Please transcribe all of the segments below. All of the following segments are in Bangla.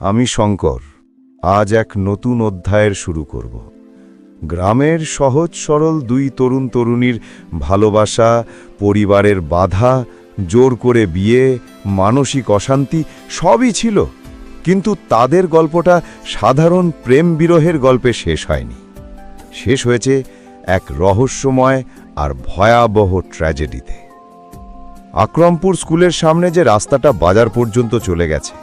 আমি শঙ্কর, আজ এক নতুন অধ্যায়ের শুরু করব। গ্রামের সহজ সরল দুই তরুণ তরুণীর ভালোবাসা, পরিবারের বাধা, জোর করে বিয়ে, মানসিক অশান্তি সবই ছিল, কিন্তু তাদের গল্পটা সাধারণ প্রেম বিরহের গল্পে শেষ হয়নি। শেষ হয়েছে এক রহস্যময় আর ভয়াবহ ট্র্যাজেডিতে। আক্রমপুর স্কুলের সামনে যে রাস্তাটা বাজার পর্যন্ত চলে গেছে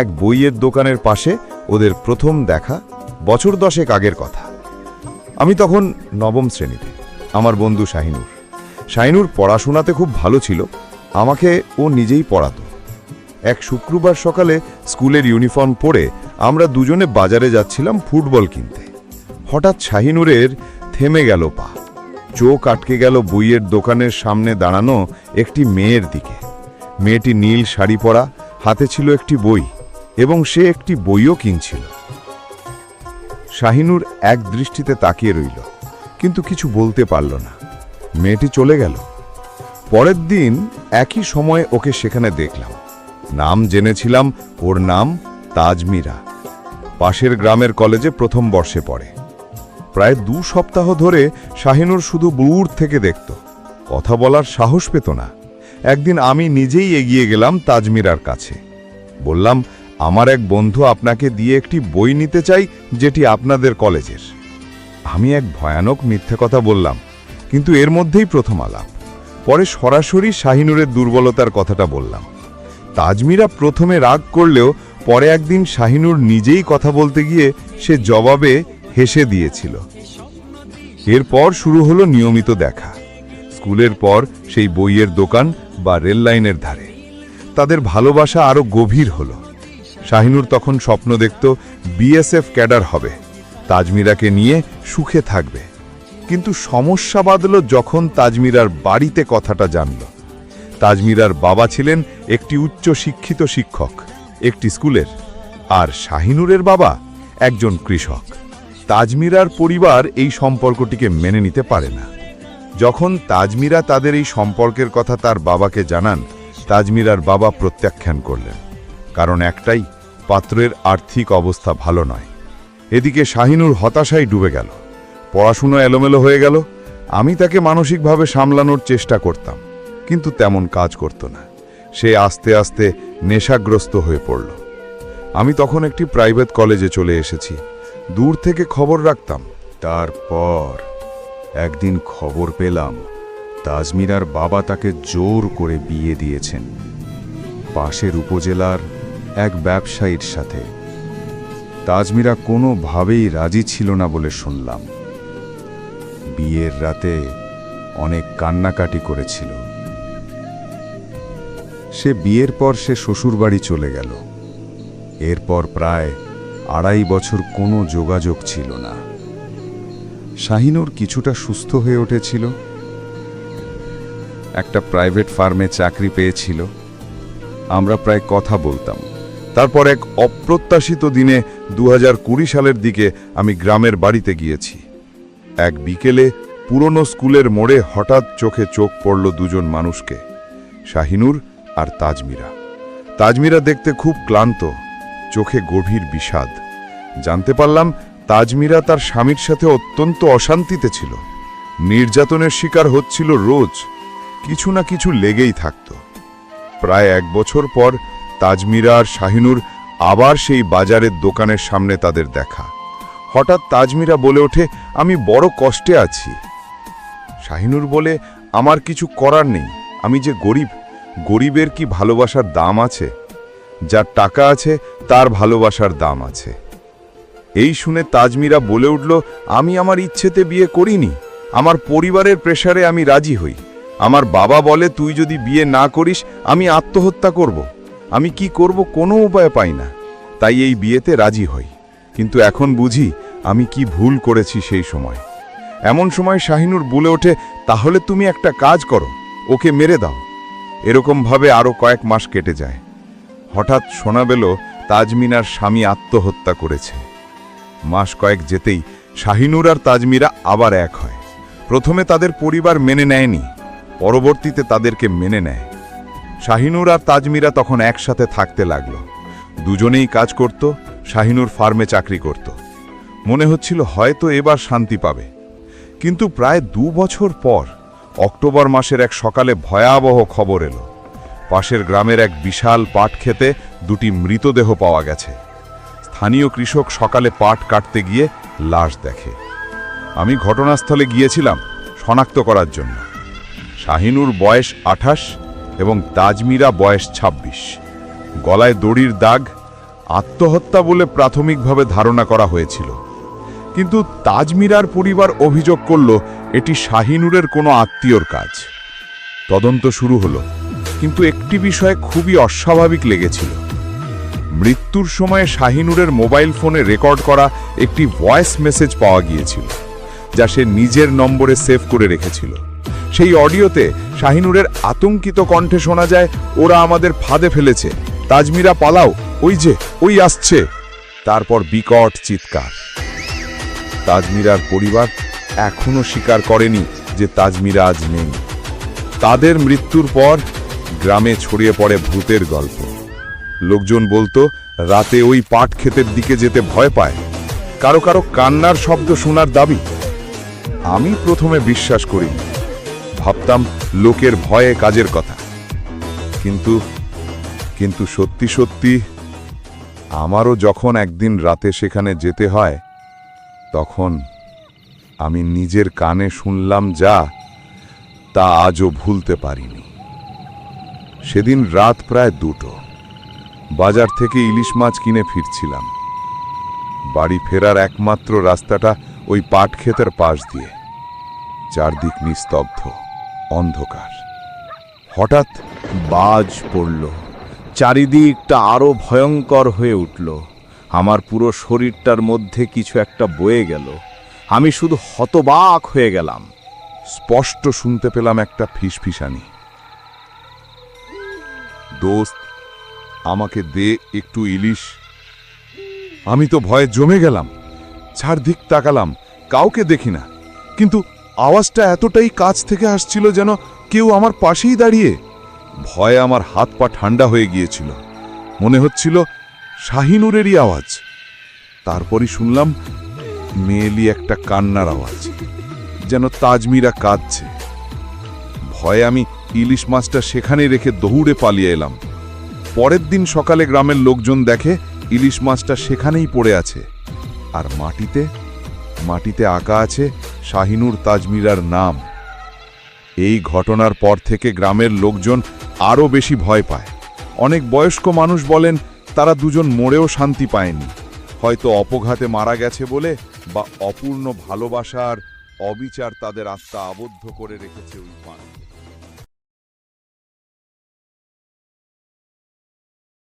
এক বইয়ের দোকানের পাশে ওদের প্রথম দেখা বছর দশেক আগের কথা। আমি তখন নবম শ্রেণীতে, আমার বন্ধু শাহিনুর। শাহিনুর পড়াশোনাতে খুব ভালো ছিল, আমাকে ও নিজেই পড়াতো। এক শুক্রবার সকালে স্কুলের ইউনিফর্ম পরে আমরা দুজনে বাজারে যাচ্ছিলাম ফুটবল কিনতে। হঠাৎ শাহিনুরের থেমে গেল পা। চোখ আটকে গেল বইয়ের দোকানের সামনে দাঁড়ানো একটি মেয়ের দিকে। মেয়েটি নীল শাড়ি পরা, হাতে ছিল একটি বই। এবং সে একটি বইও কিনছিল। শাহিনুর এক দৃষ্টিতে তাকিয়ে রইল, কিন্তু কিছু বলতে পারল না। মেয়েটি চলে গেল। পরের দিন একই সময়ে ওকে সেখানে দেখলাম। নাম জেনেছিলাম, ওর নাম তাজমিরা। পাশের গ্রামের কলেজে প্রথম বর্ষে পড়ে। প্রায় দু সপ্তাহ ধরে শাহিনুর শুধু দূর থেকে দেখত। কথা বলার সাহস পেত না। একদিন আমি নিজেই এগিয়ে গেলাম তাজমিরার কাছে। বললাম আমার এক বন্ধু আপনাকে দিয়ে একটি বই নিতে চাই, যেটি আপনাদের কলেজের। আমি এক ভয়ানক মিথ্যে কথা বললাম, কিন্তু এর মধ্যেই প্রথম আলাপ। পরে সরাসরি শাহিনুরের দুর্বলতার কথাটা বললাম। তাজমিরা প্রথমে রাগ করলেও পরে একদিন শাহিনুর নিজেই কথা বলতে গিয়ে সে জবাবে হেসে দিয়েছিল। এরপর শুরু হলো নিয়মিত দেখা। স্কুলের পর সেই বইয়ের দোকান বা রেল লাইনের ধারে। তাদের ভালোবাসা আরও গভীর হলো। শাহিনুর তখন স্বপ্ন দেখত বিএসএফ ক্যাডার হবে। তাজমিরাকে নিয়ে সুখে থাকবে। কিন্তু সমস্যা বাঁধল যখন তাজমিরার বাড়িতে কথাটা জানল। তাজমিরার বাবা ছিলেন একটি উচ্চ শিক্ষিত শিক্ষক, একটি স্কুলের। আর শাহিনুরের বাবা একজন কৃষক। তাজমিরার পরিবার এই সম্পর্কটিকে মেনে নিতে পারে না। যখন তাজমিরা তাদের এই সম্পর্কের কথা তার বাবাকে জানান, তাজমিরার বাবা প্রত্যাখ্যান করলেন। কারণ একটাই, পাত্রের আর্থিক অবস্থা ভালো নয়। এদিকে শাহিনুর হতাশায় ডুবে গেল। পড়াশুনো এলোমেলো হয়ে গেল। আমি তাকে মানসিকভাবে সামলানোর চেষ্টা করতাম, কিন্তু তেমন কাজ করত না। সে আস্তে আস্তে নেশাগ্রস্ত হয়ে পড়ল। আমি তখন একটি প্রাইভেট কলেজে চলে এসেছি। দূর থেকে খবর রাখতাম, তারপর একদিন খবর পেলাম তাজমিরার বাবা তাকে জোর করে বিয়ে দিয়েছেন। পাশের উপজেলার এক ব্যবসায়ীর সাথে। তাজমিরা কোনোভাবেই রাজি ছিল না বলে শুনলাম। বিয়ের রাতে অনেক কান্নাকাটি করেছিল। সে বিয়ের পর সে শ্বশুরবাড়ি চলে গেল। এরপর প্রায় আড়াই বছর কোনো যোগাযোগ ছিল না। শাহিনুর কিছুটা সুস্থ হয়ে উঠেছিল। একটা প্রাইভেট ফার্মে চাকরি পেয়েছিল। আমরা প্রায় কথা বলতাম। তারপর এক অপ্রত্যাশিত দিনে দু হাজার কুড়ি সালের দিকে আমি গ্রামের বাড়িতে গিয়েছি। এক বিকেলে পুরনো স্কুলের মোড়ে হঠাৎ চোখে চোখ পড়ল দুজন মানুষকে, শাহিনুর আর তাজমিরা। তাজমিরা দেখতে খুব ক্লান্ত, চোখে গভীর বিষাদ। জানতে পারলাম তাজমিরা তার স্বামীর সাথে অত্যন্ত অশান্তিতে ছিল। নির্যাতনের শিকার হচ্ছিল রোজ, কিছু না কিছু লেগেই থাকত। প্রায় এক বছর পর তাজমিরা আর শাহিনুর আবার সেই বাজারের দোকানের সামনে তাদের দেখা। হঠাৎ তাজমিরা বলে ওঠে, আমি বড় কষ্টে আছি। শাহিনুর বলে, আমার কিছু করার নেই। আমি যে গরিব, গরিবের কি ভালোবাসার দাম আছে? যার টাকা আছে, তার ভালোবাসার দাম আছে। এই শুনে তাজমিরা বলে উঠল, আমি আমার ইচ্ছেতে বিয়ে করিনি। আমার পরিবারের প্রেসারে আমি রাজি হই। আমার বাবা বলে, তুই যদি বিয়ে না করিস, আমি আত্মহত্যা করব। আমি কি করব কোনো উপায় পাই না। তাই এই বিয়েতে রাজি হই। কিন্তু এখন বুঝি আমি কি ভুল করেছি সেই সময়। এমন সময় শাহিনুর বলে ওঠে, তাহলে তুমি একটা কাজ করো, ওকে মেরে দাও। এরকমভাবে আরও কয়েক মাস কেটে যায়। হঠাৎ শোনা পেল, তাজমিনার স্বামী আত্মহত্যা করেছে। মাস কয়েক যেতেই শাহিনুর আর তাজমিরা আবার এক হয়। প্রথমে তাদের পরিবার মেনে নেয়নি, পরবর্তীতে তাদেরকে মেনে নেয়। শাহিনুর আর তাজমিরা তখন একসাথে থাকতে লাগল। দুজনেই কাজ করত, শাহিনুর ফার্মে চাকরি করত। মনে হচ্ছিল হয়তো এবার শান্তি পাবে। কিন্তু প্রায় দু বছর পর অক্টোবর মাসের এক সকালে ভয়াবহ খবর এলো। পাশের গ্রামের এক বিশাল পাট খেতে দুটি মৃতদেহ পাওয়া গেছে। স্থানীয় কৃষক সকালে পাট কাটতে গিয়ে লাশ দেখে। আমি ঘটনাস্থলে গিয়েছিলাম শনাক্ত করার জন্য। শাহিনুর বয়স আঠাশ এবং তাজমিরা বয়স ২৬ গলায় দড়ির দাগ, আত্মহত্যা বলে প্রাথমিকভাবে ধারণা করা হয়েছিল। কিন্তু তাজমিরার পরিবার অভিযোগ করল, এটি শাহিনুরের কোনো আত্মীয়র কাজ। তদন্ত শুরু হলো, কিন্তু একটি বিষয়ে খুবই অস্বাভাবিক লেগেছিল। মৃত্যুর সময় শাহিনুরের মোবাইল ফোনে রেকর্ড করা একটি ভয়েস মেসেজ পাওয়া গিয়েছিল, যা সে নিজের নম্বরে সেভ করে রেখেছিল। সেই অডিওতে শাহিনুরের আতঙ্কিত কণ্ঠে শোনা যায়, ওরা আমাদের ফাঁদে ফেলেছে। তাজমিরা পালাও। ওই যে, ওই আসছে। তারপর বিকট চিৎকার। তাজমিরার পরিবার এখনও স্বীকার করেনি যে তাজমিরা আজ নেই। তাদের মৃত্যুর পর গ্রামে ছড়িয়ে পড়ে ভূতের গল্প। লোকজন বলতো, রাতে ওই পাট ক্ষেতের দিকে যেতে ভয় পায়। কারও কারও কান্নার শব্দ শোনার দাবি। আমি প্রথমে বিশ্বাস করিনি। ভাবতাম লোকের ভয়ে কাজের কথা। কিন্তু কিন্তু সত্যি সত্যি আমারও যখন একদিন রাতে সেখানে যেতে হয়, তখন আমি নিজের কানে শুনলাম যা, তা আজও ভুলতে পারিনি। সেদিন রাত প্রায় দুটো। বাজার থেকে ইলিশ মাছ কিনে ফিরছিলাম। বাড়ি ফেরার একমাত্র রাস্তাটা ওই পাট ক্ষেতের পাশ দিয়ে। চারদিক নিস্তব্ধ। অন্ধকার। হঠাৎ বাজ পড়ল। চারিদিকটা আরও ভয়ঙ্কর হয়ে উঠল। আমার পুরো শরীরটার মধ্যে কিছু একটা বয়ে গেল। আমি শুধু হতবাক হয়ে গেলাম। স্পষ্ট শুনতে পেলাম একটা ফিসফিসানি। দোস্ত, আমাকে দে একটু ইলিশ। আমি তো ভয়ে জমে গেলাম। চারদিক তাকালাম। কাউকে দেখি না। কিন্তু আওয়াজটা এতটাই কাছ থেকে আসছিল যেন কেউ আমার পাশেই দাঁড়িয়ে। ভয়ে আমার হাত পা ঠান্ডা হয়ে গিয়েছিল। মনে হচ্ছিল শাহিনুরেরই আওয়াজ। তারপরই শুনলাম মেয়েলি একটা কান্নার আওয়াজ, যেন তাজমিরা কাঁদছে। ভয়ে আমি ইলিশ মাছটা সেখানে রেখে দৌড়ে পালিয়ে এলাম। পরের দিন সকালে গ্রামের লোকজন দেখে ইলিশ মাছটা সেখানেই পড়ে আছে। আর মাটিতে মাটিতে আঁকা আছে শাহিনুর তাজমিরার নাম। এই ঘটনার পর থেকে গ্রামের লোকজন আরও বেশি ভয় পায়। অনেক বয়স্ক মানুষ বলেন, তারা দুজন মরেও শান্তি পায়নি। হয়তো অপঘাতে মারা গেছে বলে বা অপূর্ণ ভালোবাসার অবিচার তাদের আত্মা আবদ্ধ করে রেখেছে ওই পানি